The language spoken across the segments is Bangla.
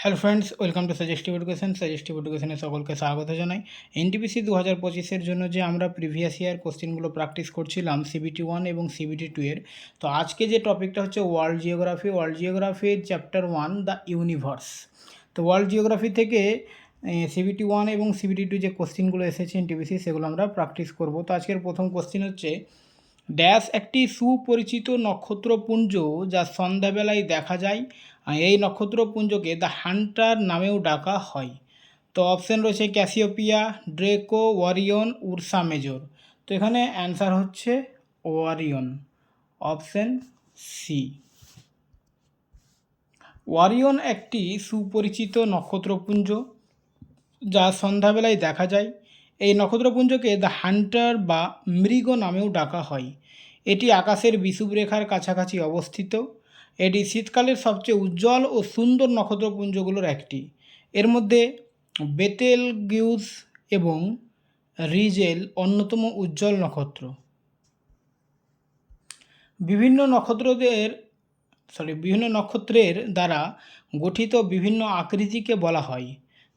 Hello friends welcome to suggestive education suggestive এডুকেশনে সকলকে স্বাগত জানাই। এনটিপিসি দু হাজার পঁচিশের জন্য যে আমরা প্রিভিয়াস ইয়ার কোশ্চেনগুলো প্র্যাকটিস করছিলাম সিবিটি ওয়ান এবং সিবিটি টু এর, তো আজকে যে টপিকটা হচ্ছে ওয়ার্ল্ড জিওগ্রাফি ওয়ার্ল্ড জিওগ্রাফির চ্যাপ্টার ওয়ান দ্য ইউনিভার্স তো ওয়ার্ল্ড জিওগ্রাফি থেকে সিবিটি ওয়ান এবং সিবিটি টু যে কোশ্চেনগুলো এসেছে এনটিপিসি সেগুলো আমরা প্র্যাকটিস করব। তো আজকের প্রথম কোশ্চেন হচ্ছে ড্যাশ একটি সুপরিচিত নক্ষত্রপুঞ্জ যা সন্ধ্যাবেলায় দেখা যায়। এই নক্ষত্রপুঞ্জকে দ্য হান্টার নামেও ডাকা হয়। তো অপশান রয়েছে ক্যাসিওপিয়া, ড্রেকো, ওয়ারিয়ন, উর্সা মেজর। তো এখানে অ্যান্সার হচ্ছে ওয়ারিয়ন। অপশান সি ওয়ারিয়ন একটি সুপরিচিত নক্ষত্রপুঞ্জ যা সন্ধ্যাবেলায় দেখা যায়। এই নক্ষত্রপুঞ্জকে দ্য হান্টার বা মৃগ নামেও ডাকা হয়। এটি আকাশের বিষুবরেখার কাছাকাছি অবস্থিত। এটি শীতকালের সবচেয়ে উজ্জ্বল ও সুন্দর নক্ষত্রপুঞ্জগুলোর একটি। এর মধ্যে বেতেল গিউস এবং রিজেল অন্যতম উজ্জ্বল নক্ষত্র। বিভিন্ন নক্ষত্রদের সরি বিভিন্ন নক্ষত্রের দ্বারা গঠিত বিভিন্ন আকৃতিকে বলা হয়।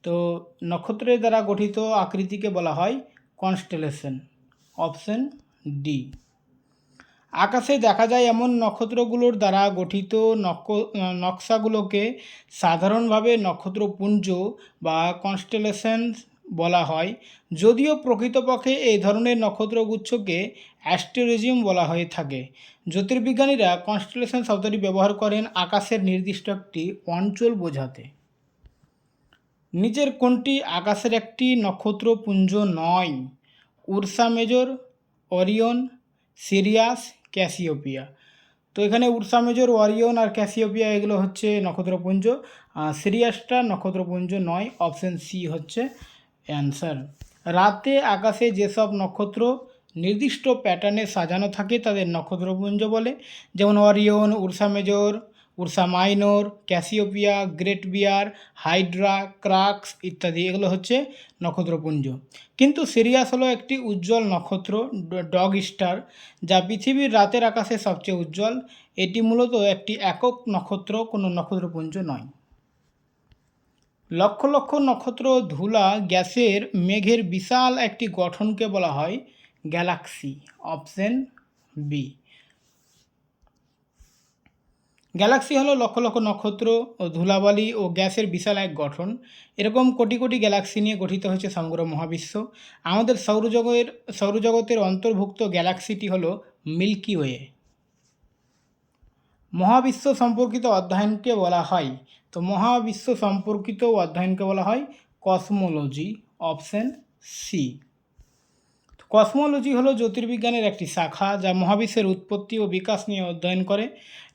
তো নক্ষত্রের দ্বারা গঠিত আকৃতিকে বলা হয় কনস্টেলেশন অপশন ডি আকাশে দেখা যায় এমন নক্ষত্রগুলোর দ্বারা গঠিত নকশাগুলোকে সাধারণভাবে নক্ষত্রপুঞ্জ বা কনস্টেলেশন বলা হয়। যদিও প্রকৃতপক্ষে এই ধরনের নক্ষত্রগুচ্ছকে অ্যাস্টেরিজিম বলা হয়ে থাকে। জ্যোতির্বিজ্ঞানীরা কনস্টেলেশন শব্দটি ব্যবহার করেন আকাশের নির্দিষ্ট একটি অঞ্চল বোঝাতে। নিচের কোনটি আকাশের একটি নক্ষত্রপুঞ্জ নয়? Ursa Major, Orion, Sirius, Cassiopeia. তো এখানে উর্সা মেজর ওয়ারিয়ন আর ক্যাসিওপিয়া এগুলো হচ্ছে নক্ষত্রপুঞ্জ। সিরিয়াসটা নক্ষত্রপুঞ্জ নয়, অপশন সি হচ্ছে অ্যান্সার। রাতে আকাশে যেসব নক্ষত্র নির্দিষ্ট প্যাটার্নে সাজানো থাকে তাদের নক্ষত্রপুঞ্জ বলে। যেমন Orion Ursa Major Ursa Minor, Cassiopeia, Great Bear, Hydra, Crux ইত্যাদি, এগুলো হচ্ছে নক্ষত্রপুঞ্জ। কিন্তু সিরিয়াস হলো একটি উজ্জ্বল নক্ষত্র ডগ স্টার, যা পৃথিবীর রাতের আকাশে সবচেয়ে উজ্জ্বল। এটি মূলত একটি একক নক্ষত্র, কোনো নক্ষত্রপুঞ্জ নয়। লক্ষ লক্ষ নক্ষত্র ধুলা গ্যাসের মেঘের বিশাল একটি গঠনকে বলা হয় গ্যালাক্সি, অপশন বি। গ্যালাক্সি হলো লক্ষ লক্ষ নক্ষত্র ও ধুলাবালি ও গ্যাসের বিশাল এক গঠন। এরকম কোটি কোটি গ্যালাক্সি নিয়ে গঠিত হয়েছে সমগ্র মহাবিশ্ব। আমাদের সৌরজগতের সৌরজগতের অন্তর্ভুক্ত গ্যালাক্সিটি হলো মিল্কি ওয়ে। মহাবিশ্ব সম্পর্কিত অধ্যয়নকে বলা হয়। তো মহাবিশ্ব সম্পর্কিত অধ্যয়নকে বলা হয় কসমোলজি, অপশন সি। কসমোলজি হলো জ্যোতির্বিজ্ঞানের একটি শাখা যা মহাবিশ্বের উৎপত্তি ও বিকাশ নিয়ে অধ্যয়ন করে।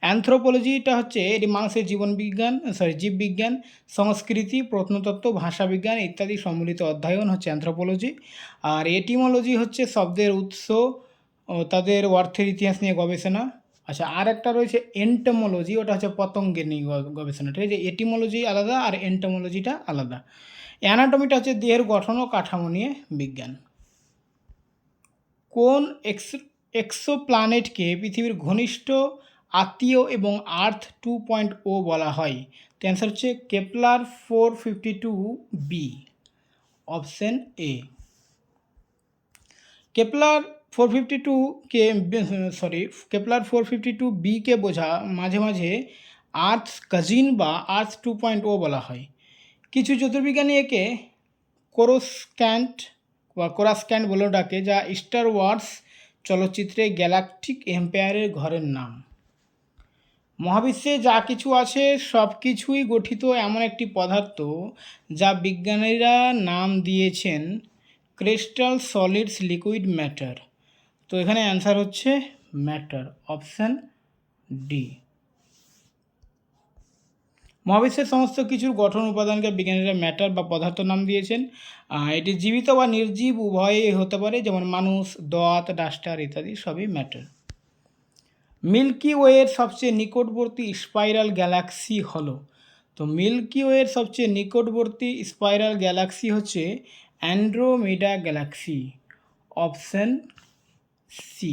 অ্যান্থ্রোপোলজিটা হচ্ছে এটি মানুষের জীবনবিজ্ঞান সরি জীববিজ্ঞান, সংস্কৃতি, প্রত্নতত্ত্ব, ভাষাবিজ্ঞান ইত্যাদি সম্মিলিত অধ্যয়ন হচ্ছে অ্যান্থ্রোপোলজি আর এটিমোলজি হচ্ছে শব্দের উৎস ও তাদের অর্থের ইতিহাস নিয়ে গবেষণা। আচ্ছা আর একটা রয়েছে এন্টোমোলজি ওটা হচ্ছে পতঙ্গের নিয়ে গবেষণা। ঠিক আছে এটিমোলজি আলাদা আর এন্টোমোলজিটা আলাদা। অ্যানাটমিটা হচ্ছে দেহের গঠন ও কাঠামো নিয়ে বিজ্ঞান। কোন এক্স এক্সোপ্ল্যানেটকে পৃথিবীর ঘনিষ্ঠ, আত্মীয় এবং আর্থ টু পয়েন্ট ও বলা হয়? তো অ্যান্সার হচ্ছে Kepler four fifty two B option A Kepler four fifty টুকে sorry Kepler four fifty two বিকে বোঝা মাঝে মাঝে আর্থ কাজিন বা আর্থ টু পয়েন্ট ও বলা হয়। কিছু জ্যোতির্বিজ্ঞানী একে কোরোস্ক্যান্ট বা কোরাস্ক্যান্ট বলেও ডাকে, যা স্টার ওয়ার্স চলচ্চিত্রে গ্যালাকটিক এম্পায়ারের ঘরের নাম। মহাবিশ্বে যা কিছু আছে, সব কিছুই গঠিত এমন একটি পদার্থ যা বিজ্ঞানীরা নাম দিয়েছেন ক্রিস্টাল সলিডস লিকুইড ম্যাটার। তো এখানে অ্যান্সার হচ্ছে ম্যাটার, অপশান ডি। মহাবিশ্বের সমস্ত কিছুর গঠন উপাদানকে বিজ্ঞানীরা ম্যাটার বা পদার্থ নাম দিয়েছেন। এটি জীবিত বা নির্জীব উভয়ই হতে পারে, যেমন মানুষ দোয়াত ডাস্টার ইত্যাদি, সবই ম্যাটার। মিল্কি ওয়ের সবচেয়ে নিকটবর্তী স্পাইরাল গ্যালাক্সি হলো। তো মিল্কি ওয়ের সবচেয়ে নিকটবর্তী স্পাইরাল গ্যালাক্সি হচ্ছে Andromeda galaxy, option C.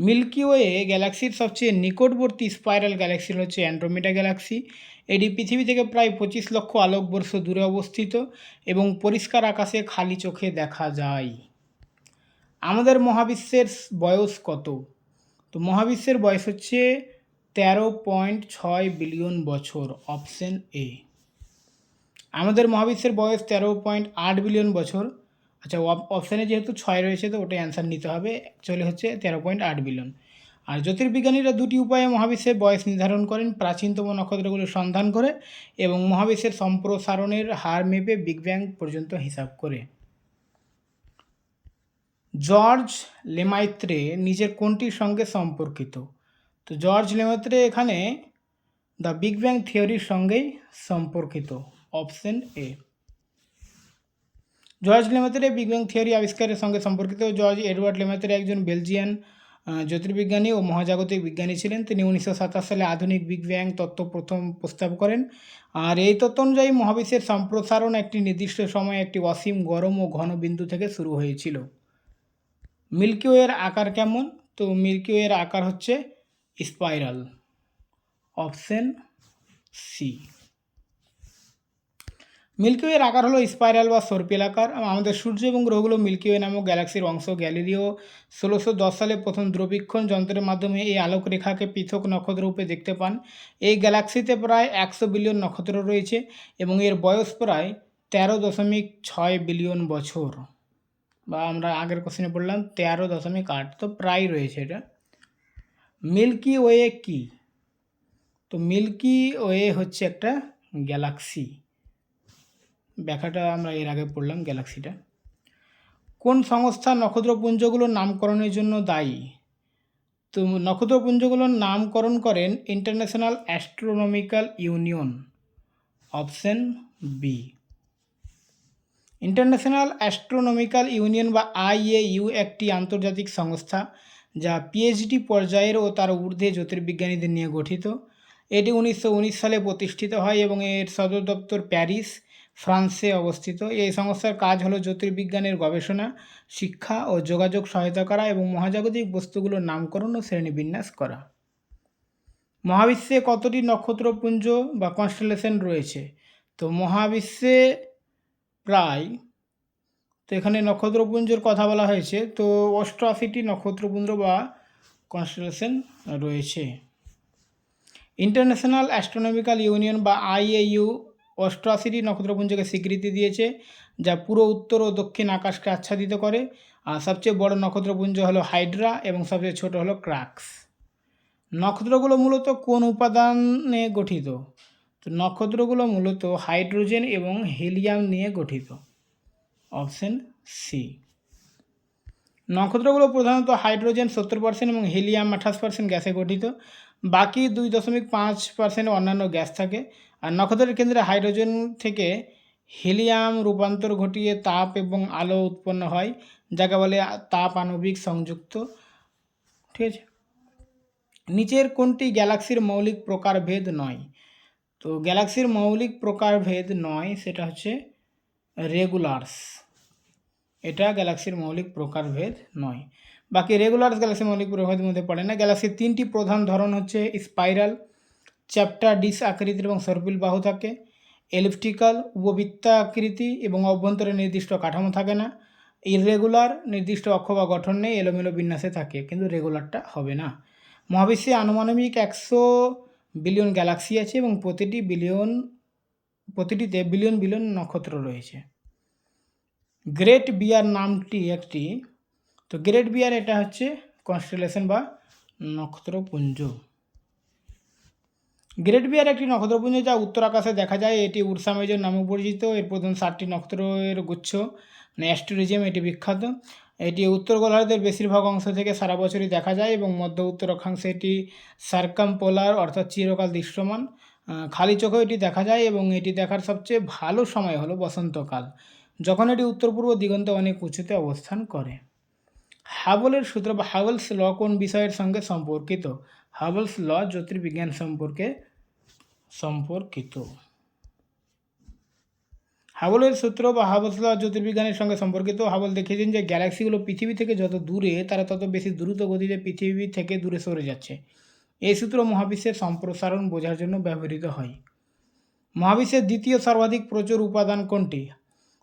Milky Way গ্যালাক্সির সবচেয়ে নিকটবর্তী স্পাইরাল গ্যালাক্সি হচ্ছে অ্যান্ড্রোমেডা গ্যালাক্সি। এটি পৃথিবী থেকে প্রায় পঁচিশ লক্ষ আলোকবর্ষ দূরে অবস্থিত এবং পরিষ্কার আকাশে খালি চোখে দেখা যায়। আমাদের মহাবিশ্বের বয়স কত? তো মহাবিশ্বের বয়স হচ্ছে তেরো পয়েন্ট ছয় বিলিয়ন বছর, অপশন এ। আমাদের মহাবিশ্বের বয়স তেরো পয়েন্ট আট বিলিয়ন বছর আচ্ছা অপশানে যেহেতু ছয় রয়েছে, তো ওটাই অ্যান্সার নিতে হবে। অ্যাকচুয়ালি হচ্ছে তেরো পয়েন্ট আট বিলিয়ন আর জ্যোতির্বিজ্ঞানীরা দুটি উপায়ে মহাবিশ্বের বয়স নির্ধারণ করেন, প্রাচীনতম নক্ষত্রগুলোর সন্ধান করে এবং মহাবিশ্বের সম্প্রসারণের হার মেপে বিগ ব্যাং পর্যন্ত হিসাব করে। জর্জ লেমাইত্রে নিজের কোনটির সঙ্গে সম্পর্কিত? তো জর্জ লেমাইত্রে এখানে দ্য বিগ ব্যাং থিওরির সঙ্গেই সম্পর্কিত। অপশন এ জর্জ লেমাতের বিগ ব্যাং থিওরি আবিষ্কারের সঙ্গে সম্পর্কিত। জর্জ এডওয়ার্ড লেমাতের একজন বেলজিয়ান জ্যোতির্বিজ্ঞানী ও মহাজাগতিক বিজ্ঞানী ছিলেন। তিনি উনিশশো সাতাশ সালে আধুনিক বিগ ব্যাং তত্ত্ব প্রথম প্রস্তাব করেন। আর এই তত্ত্ব অনুযায়ী মহাবিশ্বের সম্প্রসারণ একটি নির্দিষ্ট সময়ে একটি অসীম গরম ও ঘন বিন্দু থেকে শুরু হয়েছিল। মিল্কি ওয়ের আকার কেমন? তো মিল্কি ওয়ের আকার হচ্ছে স্পাইরাল। Option C. মিল্কি ওয়ের আকার হলো স্পাইরাল বা সর্পিল আকার। আমাদের সূর্য এবং গ্রহগুলো মিল্কি ওয়ে নামক গ্যালাক্সির অংশ। গ্যালিলিও ষোলোশো দশ সালে প্রথম দ্রবীক্ষণ যন্ত্রের মাধ্যমে এই আলোক রেখাকে পৃথক নক্ষত্র রূপে দেখতে পান। এই গ্যালাক্সিতে প্রায় একশো বিলিয়ন নক্ষত্র রয়েছে এবং এর বয়স প্রায় তেরো দশমিক ছয় বিলিয়ন বছর। বা আমরা আগের কোশ্চেনে বললাম তেরো দশমিক আট। তো প্রায় রয়েছে এটা। মিল্কি ওয়ে কি? তো মিল্কি ওয়ে হচ্ছে একটা গ্যালাক্সি ব্যাখ্যাটা আমরা এর আগে পড়লাম গ্যালাক্সিটা। কোন সংস্থা নক্ষত্রপুঞ্জগুলোর নামকরণের জন্য দায়ী? তো নক্ষত্রপুঞ্জগুলোর নামকরণ করেন International Astronomical Union option B International Astronomical Union বা আইএইউ একটি আন্তর্জাতিক সংস্থা যা পিএইচডি পর্যায়ের ও তার ঊর্ধ্বে জ্যোতির্বিজ্ঞানীদের নিয়ে গঠিত। এটি উনিশশো উনিশ সালে প্রতিষ্ঠিত হয় এবং এর সদর দপ্তর প্যারিস। ফ্রান্সে অবস্থিত। এই সংস্থার কাজ হলো জ্যোতির্বিজ্ঞানের গবেষণা, শিক্ষা ও যোগাযোগ সহায়তা করা এবং মহাজাগতিক বস্তুগুলোর নামকরণ ও শ্রেণীবিন্যাস করা। মহাবিশ্বে কতটি নক্ষত্রপুঞ্জ বা কনস্টেলেশন রয়েছে? তো মহাবিশ্বে প্রায়, তো এখানে নক্ষত্রপুঞ্জের কথা বলা হয়েছে, তো অষ্টআশিটি নক্ষত্রপুঞ্জ বা কনস্টেলেশন রয়েছে। ইন্টারন্যাশনাল অ্যাস্ট্রোনমিক্যাল ইউনিয়ন বা আইএইউ অষ্টআশিটি নক্ষত্রপুঞ্জকে স্বীকৃতি দিয়েছে, যা পুরো উত্তর ও দক্ষিণ আকাশকে আচ্ছাদিত করে। আর সবচেয়ে বড় নক্ষত্রপুঞ্জ হলো হাইড্রা এবং সবচেয়ে ছোট হলো ক্রাক্স। নক্ষত্রগুলো মূলত কোন উপাদানে গঠিত? তো নক্ষত্রগুলো মূলত হাইড্রোজেন এবং হিলিয়াম নিয়ে গঠিত। Option C. নক্ষত্রগুলো প্রধানত হাইড্রোজেন সত্তর পার্সেন্ট এবং হিলিয়াম আঠাশ পার্সেন্ট গ্যাসে গঠিত। বাকি দুই দশমিক পাঁচ পার্সেন্ট অন্যান্য গ্যাস থাকে আর নক্ষত্রের কেন্দ্রে হাইড্রোজেন থেকে হিলিয়াম রূপান্তর ঘটিয়ে তাপ এবং আলো উৎপন্ন হয়, যাকে বলে তাপ আণবিক সংযুক্ত। ঠিক আছে? নিচের কোনটি গ্যালাক্সির মৌলিক প্রকারভেদ নয়? তো গ্যালাক্সির মৌলিক প্রকারভেদ নয়, সেটা হচ্ছে রেগুলার্স। এটা গ্যালাক্সির মৌলিক প্রকারভেদ নয়। বাকি রেগুলার্স গ্যালাক্সির মৌলিক প্রকারভেদের মধ্যে পড়ে না। গ্যালাক্সির তিনটি প্রধান ধরন হচ্ছে স্পাইরাল চ্যাপ্টার ডিস আকৃতির এবং সর্পিল বাহু থাকে। এলিপ্টিক্যাল উপবৃত্তাকৃতি এবং অভ্যন্তরে নির্দিষ্ট কাঠামো থাকে না। ইররেগুলার নির্দিষ্ট অক্ষ বা গঠন নেই, এলোমেলো বিন্যাসে থাকে, কিন্তু রেগুলারটা হবে না। মহাবিশ্বে আনুমানবিক একশো বিলিয়ন গ্যালাক্সি আছে এবং প্রতিটি বিলিয়ন, প্রতিটিতে বিলিয়ন বিলিয়ন নক্ষত্র রয়েছে। গ্রেট বিয়ার নামটি একটি। তো গ্রেট বিয়ার এটা হচ্ছে কনস্টেলেশন বা নক্ষত্রপুঞ্জ। গ্রেট বিয়ার একটি নক্ষত্রপুঞ্জ যা উত্তর আকাশে দেখা যায়। এটি উর্সা মেজর নামে পরিচিত। এর প্রধান সাতটি নক্ষত্রের গুচ্ছ মানে এটি বিখ্যাত। এটি উত্তর গোলার্ধের বেশিরভাগ অংশ থেকে সারা বছরই দেখা যায় এবং মধ্য উত্তর অক্ষাংশে এটি সার্কাম পোলার অর্থাৎ চিরকাল দৃশ্যমান। খালি চোখেও এটি দেখা যায় এবং এটি দেখার সবচেয়ে ভালো সময় হলো বসন্তকাল, যখন এটি উত্তর পূর্ব দিগন্তে অনেক উঁচুতে অবস্থান করে। হাবলের সূত্র বা হাবলস ল কোন বিষয়ের সঙ্গে সম্পর্কিত? হাবলস ল জ্যোতির্বিজ্ঞান সম্পর্কে সম্পর্কিত। হাবলের সূত্র বা হাবলস ল জ্যোতির্বিজ্ঞানের সঙ্গে সম্পর্কিত। হাবল দেখিয়েছেন যে গ্যালাক্সিগুলো পৃথিবী থেকে যত দূরে, তারা তত বেশি দ্রুত গতিতে পৃথিবী থেকে দূরে সরে যাচ্ছে। এই সূত্র মহাবিশ্বের সম্প্রসারণ বোঝার জন্য ব্যবহৃত হয়। মহাবিশ্বের দ্বিতীয় সর্বাধিক প্রচুর উপাদান কোনটি?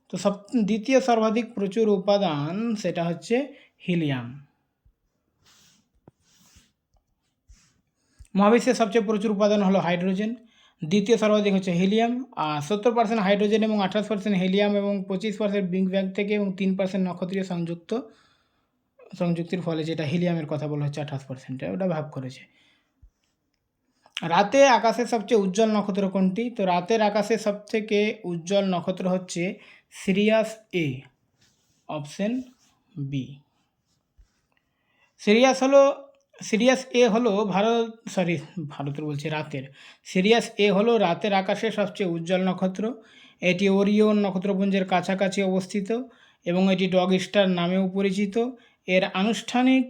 তো সব, দ্বিতীয় সর্বাধিক প্রচুর উপাদান সেটা হচ্ছে হিলিয়াম। মহাবিশ্বের সবচেয়ে প্রচুর উপাদান হলো হাইড্রোজেন। দ্বিতীয় সর্বাধিক হচ্ছে হিলিয়াম, আর সত্তর পার্সেন্ট হাইড্রোজেন এবং আঠাশ পার্সেন্ট হিলিয়াম এবং পঁচিশ পার্সেন্ট বিগ ব্যাং থেকে এবং তিন পার্সেন্ট নক্ষত্রীয় সংযুক্ত, সংযুক্তির ফলে যেটা হিলিয়ামের কথা বলা হচ্ছে আঠাশ পার্সেন্টে ওটা ভাগ করেছে। রাতে আকাশের সবচেয়ে উজ্জ্বল নক্ষত্র কোনটি? তো রাতের আকাশের সবথেকে উজ্জ্বল নক্ষত্র হচ্ছে Sirius A, option B. Sirius হলো সিরিয়াস এ হলো ভারত সরি ভারতের বলছি রাতের। সিরিয়াস এ হলো রাতের আকাশে সবচেয়ে উজ্জ্বল নক্ষত্র। এটি ওরিয়ন নক্ষত্রপুঞ্জের কাছাকাছি অবস্থিত এবং এটি ডগ স্টার নামেও পরিচিত। এর আনুষ্ঠানিক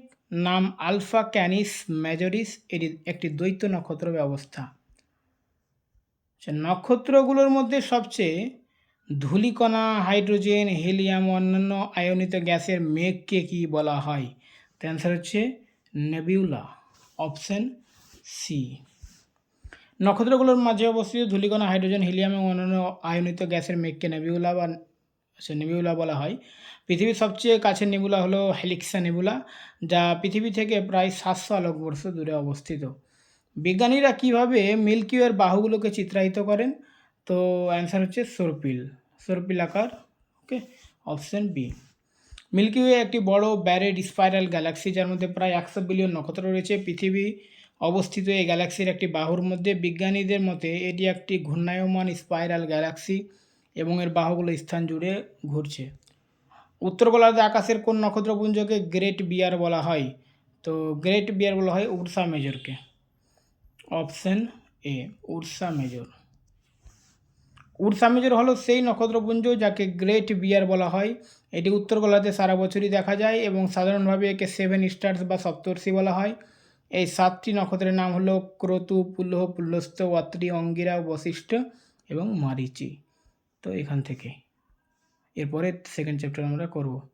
নাম আলফা ক্যানিস মেজরিস। এটি একটি দ্বৈত নক্ষত্র ব্যবস্থা। আচ্ছা, নক্ষত্রগুলোর মধ্যে সবচেয়ে ধূলিকণা হাইড্রোজেন হিলিয়াম অন্যান্য আয়নিত গ্যাসের মেঘকে কি বলা হয়? তো অ্যান্সার হচ্ছে নেবিউলা অপশন সি নক্ষত্রগুলোর মাঝে অবস্থিত ধূলিকণা হাইড্রোজেন হিলিয়াম এবং অন্যান্য আয়নিত গ্যাসের মেঘকে নেবিউলা বা আচ্ছা নেবিউলা বলা হয়। পৃথিবীর সবচেয়ে কাছের নেবুলা হলো হেলিক্সা নেবুলা যা পৃথিবী থেকে প্রায় সাতশো আলোকবর্ষ দূরে অবস্থিত। বিজ্ঞানীরা কীভাবে মিল্কি ওয়ের বাহুগুলোকে চিত্রায়িত করেন? তো অ্যান্সার হচ্ছে সর্পিল। সর্পিল আকার okay option B Milky Way একটি বড় ব্যারেড স্পাইরাল গ্যালাক্সি, যার মধ্যে প্রায় একশো বিলিয়ন নক্ষত্র রয়েছে। পৃথিবী অবস্থিত এই গ্যালাক্সির একটি বাহুর মধ্যে বিজ্ঞানীদের মতে এটি একটি ঘূর্ণায়মান স্পাইরাল গ্যালাক্সি এবং এর বাহুগুলো স্থান জুড়ে ঘুরছে। উত্তর গোলার্ধে আকাশের কোন নক্ষত্রপুঞ্জকে গ্রেট বিয়ার বলা হয়? তো গ্রেট বিয়ার বলা হয় Ursa মেজরকে। Option A Ursa Major. Ursa Major হলো সেই নক্ষত্রপুঞ্জ যাকে গ্রেট বিয়ার বলা হয়। এটি উত্তর গোলার্ধে সারা বছরই দেখা যায় এবং সাধারণভাবে একে সেভেন স্টার্স বা সপ্তর্ষি বলা হয়। এই সাতটি নক্ষত্রের নাম হলো ক্রতু পুল্লহ পুল্লস্ত অত্রি, অঙ্গিরা, বশিষ্ঠ এবং মারিচি। তো এখান থেকে। এরপরে সেকেন্ড চ্যাপ্টার আমরা করব।